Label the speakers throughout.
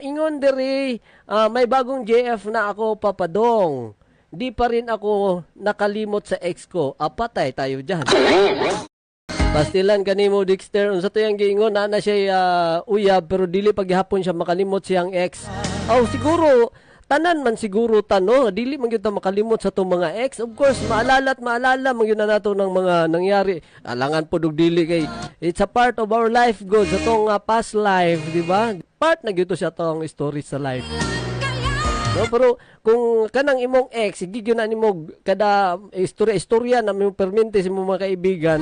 Speaker 1: Ingon diri, ah, may bagong JF na ako papadong. Di pa rin ako nakalimot sa ex ko. Apatay tayo dyan. Pastilan kanimo Dexter unsa to yang giingon na siya ah, uyab pero dili paghihapon siya makalimot siyang ex. Oh siguro tanan man siguro tano dili man gyud ta makalimot sa tong mga ex. Of course maalala at maalala man gyud na nato ng mga nangyari. Alangan po dug dili kay it's a part of our life good sa tong ah, past life, di ba? Part na gyud siya tong story sa life. No, pero kung kanang imong ex, sige na nimo kada istorya-istorya na mo permente sa mga kaibigan,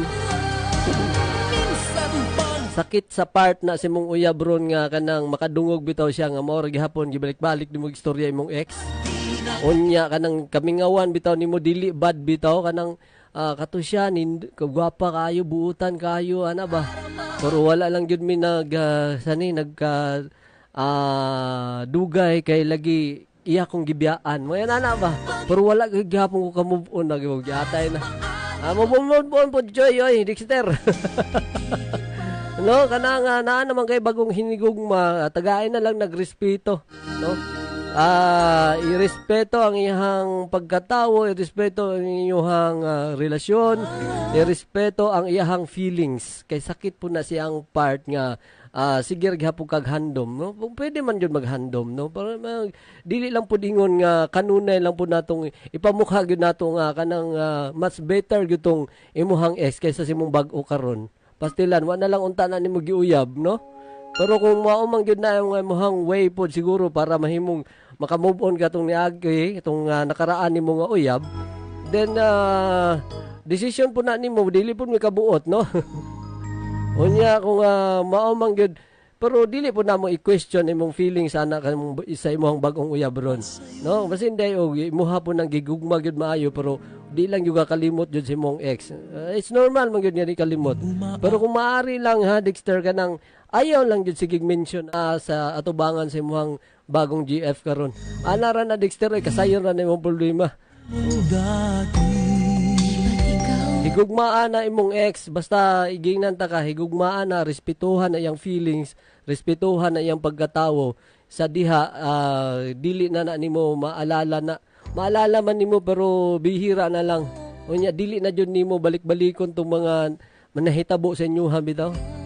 Speaker 1: sakit sa part na si mong uyab ron nga kanang makadungog bitaw siya nga mao gihapon gibalik-balik nimo istorya imong ex unya kanang kamingawan bitaw nimo dili bad bitaw kanang ah, kato siya nin kagwapa kayo buutan kayo ana ba? Pero wala lang gyud mi nag ah, sani nag ah, ah, dugay kay lagi iya kong gibiyaan mo yan ana ba? Pero wala gyud gihapon ko ka move on na gyud giatay na. Ah move on po joy oy Dexter. No, kana nga naa naman kay bagong hinigugma, tagaay na lang nagrespeto, no? Ah, irespeto ang iyang pagkatawo, irespeto ang iyang ah, relasyon, irespeto ang iyang feelings. Kay sakit po na siyang part nga ah, sige gihapon kag handom, no? Pwede man jud maghandom, no? Para mag, dili lang pud ingon nga kanunay lang pud natong ipamukha gyud nato nga kanang ah, much better gyud tong imuhang ex kaysa sa imong bag-o karon pastilan wa na lang unta na nimo giuyab no pero kung mao man gyud na yung imong way pod siguro para mahimong maka-move on ka tong niagi itong uh, nakaraan nimo nga uyab then uh, decision po na nimo dili pud mi kabuot no? Unya kung uh, mao man gyud pero dili po namo i-question imong feelings ana kanang isa imong bagong uyab ron no? Basin day og imuha po nang gigugma gyud maayo pero di lang yung kalimot jud si mong ex. Uh, it's normal man gyud nga kalimot. Pero kung maaari lang ha Dexter ka nang ayaw lang jud sigig mention ah, sa atubangan sa imong bagong GF karon. Ana ra na Dexter ay kasayon ra na imong problema. Higugmaan na imong ex basta igingnan ta ka higugmaan na respetuhan na iyang feelings, respetuhan na iyang pagkatawo sa diha ah, dili na na nimo maalala na maalala man nimo pero bihira na lang. Unya dili na jud nimo balik-balikon tong mga manahitabo sa inyo ha bitaw.